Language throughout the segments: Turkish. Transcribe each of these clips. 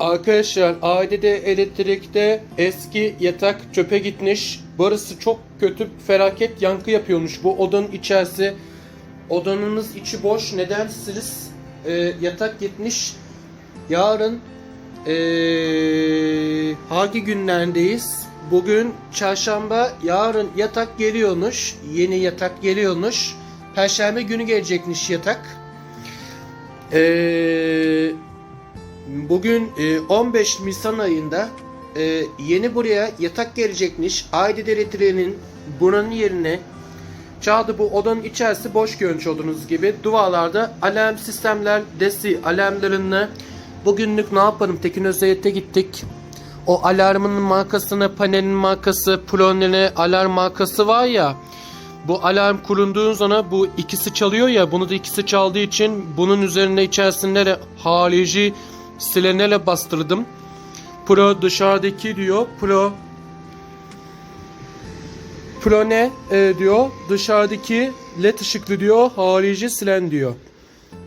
Arkadaşlar ADD elektrikte eski yatak çöpe gitmiş. Burası çok kötü felaket yankı yapıyormuş. Bu odanın içerisi odanınız içi boş. Neden siz e, yatak gitmiş. Yarın e, hangi günlerdeyiz? Bugün çarşamba, yarın yatak geliyormuş. Yeni yatak geliyormuş. Perşembe günü gelecekmiş yatak. Eee Bugün e, 15 Nisan ayında e, yeni buraya yatak gelecekmiş. Aydın Elektriğinin buranın yerine Çağdı bu odanın içerisi boş görmüş olduğunuz gibi. Duvarlarda alarm sistemler, desi alarmlarını bugünlük ne yapalım Tekin Özeyet'e gittik. O alarmın markasını, panelin markası, Plonene alarm markası var ya. Bu alarm kurulduğu zaman bu ikisi çalıyor ya. Bunu da ikisi çaldığı için bunun üzerine içerisinde de harici silenele bastırdım. Pro dışarıdaki diyor. Pro Pro ne e, diyor? Dışarıdaki led ışıklı diyor. Harici silen diyor.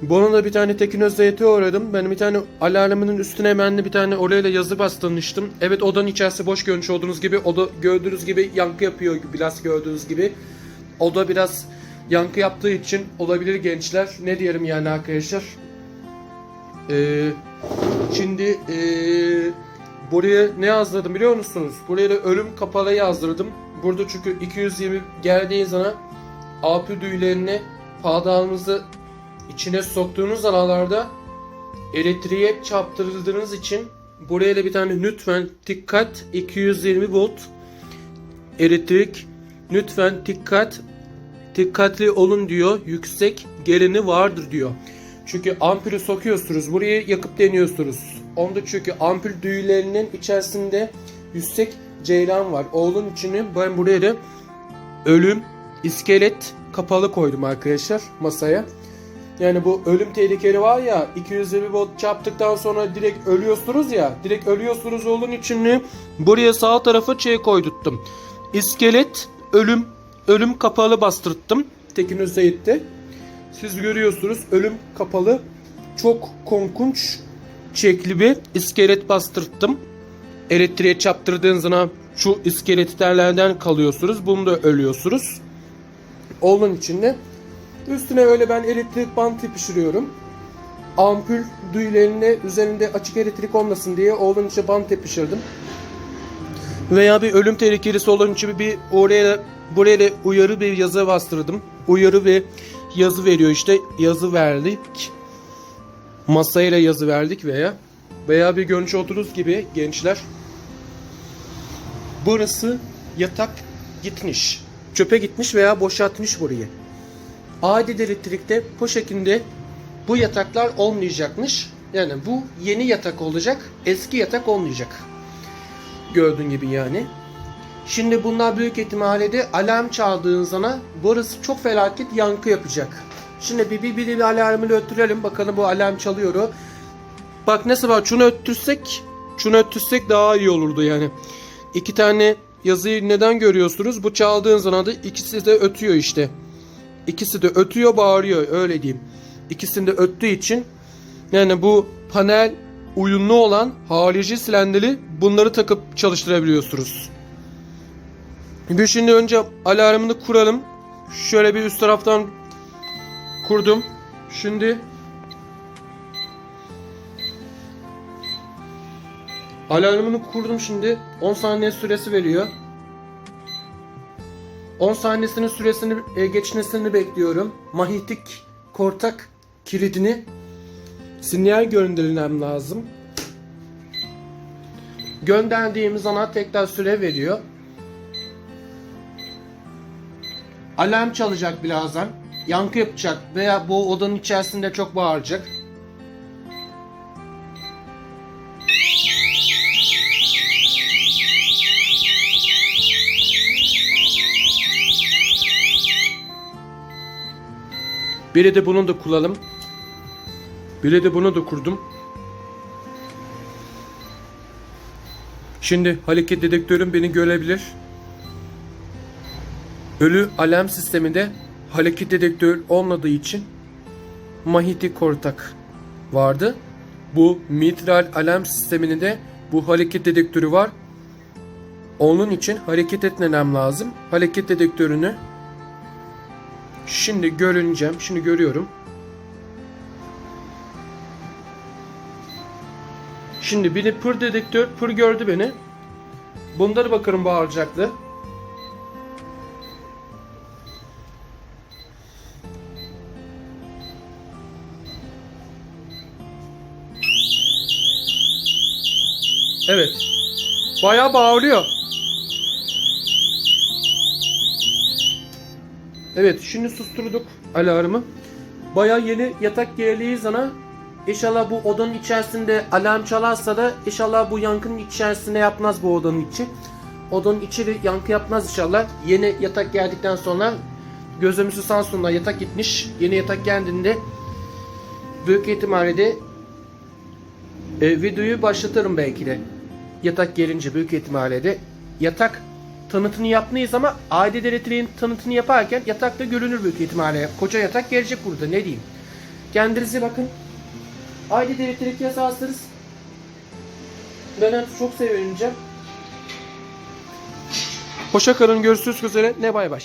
Bunun da bir tane Tekin Özdeyet'e uğradım. Ben bir tane alarmının üstüne hemen bir tane oraya da yazı bastırmıştım. Evet odanın içerisi boş görmüş olduğunuz gibi. Oda gördüğünüz gibi yankı yapıyor biraz gördüğünüz gibi. Oda biraz yankı yaptığı için olabilir gençler. Ne diyelim yani arkadaşlar. Ee, şimdi ee, buraya ne yazdırdım biliyor musunuz? Buraya da ölüm kapalı yazdırdım. Burada çünkü 220 geldiği zaman AP düğlerini padağınızı içine soktuğunuz aralarda elektriğe çarptırıldığınız için buraya da bir tane lütfen dikkat 220 volt elektrik lütfen dikkat dikkatli olun diyor. Yüksek gelini vardır diyor. Çünkü ampulü sokuyorsunuz. Burayı yakıp deniyorsunuz. Onda çünkü ampul düğülerinin içerisinde yüksek ceylan var. Oğlun içini ben buraya da ölüm iskelet kapalı koydum arkadaşlar masaya. Yani bu ölüm tehlikeli var ya 220 volt çarptıktan sonra direkt ölüyorsunuz ya. Direkt ölüyorsunuz oğlun içini buraya sağ tarafa şey koyduttum. İskelet ölüm ölüm kapalı bastırttım. Tekin Özeyit'te. Siz görüyorsunuz ölüm kapalı çok korkunç şekli bir iskelet bastırttım. Elektriğe çarptırdığınız zaman şu iskeletlerden kalıyorsunuz. Bunu da ölüyorsunuz. Onun içinde üstüne öyle ben elektrik bantı pişiriyorum. Ampul düğlerine üzerinde açık elektrik olmasın diye oğlun içine bant yapıştırdım. Veya bir ölüm tehlikelisi olan için bir oraya buraya uyarı bir yazı bastırdım. Uyarı ve yazı veriyor işte yazı verdik. Masayla yazı verdik veya veya bir görmüş olduğunuz gibi gençler burası yatak gitmiş. Çöpe gitmiş veya boşaltmış burayı. Adi elektrikte bu şekilde bu yataklar olmayacakmış. Yani bu yeni yatak olacak, eski yatak olmayacak. Gördüğün gibi yani. Şimdi bunlar büyük ihtimalle de alarm çaldığın zaman burası çok felaket yankı yapacak. Şimdi bir bir, bir, bir alarmını öttürelim. Bakalım bu alarm çalıyor. Bak nasıl var? Şunu öttürsek, şunu öttürsek daha iyi olurdu yani. İki tane yazıyı neden görüyorsunuz? Bu çaldığın zaman da ikisi de ötüyor işte. İkisi de ötüyor, bağırıyor öyle diyeyim. İkisini de öttüğü için yani bu panel uyumlu olan harici silenleri bunları takıp çalıştırabiliyorsunuz. Bir şimdi önce alarmını kuralım. Şöyle bir üst taraftan kurdum. Şimdi alarmını kurdum şimdi. 10 saniye süresi veriyor. 10 saniyesinin süresini e, geçmesini bekliyorum. Mahitik kortak kilidini sinyal gönderilmem lazım. Gönderdiğimiz ana tekrar süre veriyor. Alarm çalacak birazdan. Yankı yapacak veya bu odanın içerisinde çok bağıracak. Biri de bunu da kullanalım. Biri de bunu da kurdum. Şimdi hareket dedektörüm beni görebilir. Ölü alarm sisteminde hareket dedektör olmadığı için Mahiti Kortak vardı. Bu mitral alarm sisteminin de bu hareket dedektörü var. Onun için hareket etmem lazım. Hareket dedektörünü şimdi görüneceğim. Şimdi görüyorum. Şimdi beni pır dedektör pır gördü beni. Bunları bakarım bağıracaklı. Evet. Bayağı bağırıyor. Evet şimdi susturduk alarmı. Bayağı yeni yatak giyeliği sana. İnşallah bu odanın içerisinde alarm çalarsa da inşallah bu yankının içerisinde yapmaz bu odanın içi. Odanın içi de yankı yapmaz inşallah. Yeni yatak geldikten sonra gözlemcisi Samsun'da yatak gitmiş. Yeni yatak geldiğinde büyük ihtimalle de e, videoyu başlatırım belki de. Yatak gelince büyük ihtimalle de. Yatak tanıtını yapmayız ama aile elektriğin tanıtını yaparken yatakta görünür büyük ihtimalle. Koca yatak gelecek burada ne diyeyim. Kendinize bakın. Aile elektrik yasarsınız. Ben artık çok sevineceğim. Hoşça kalın görüşürüz üzere. Ne bay bay.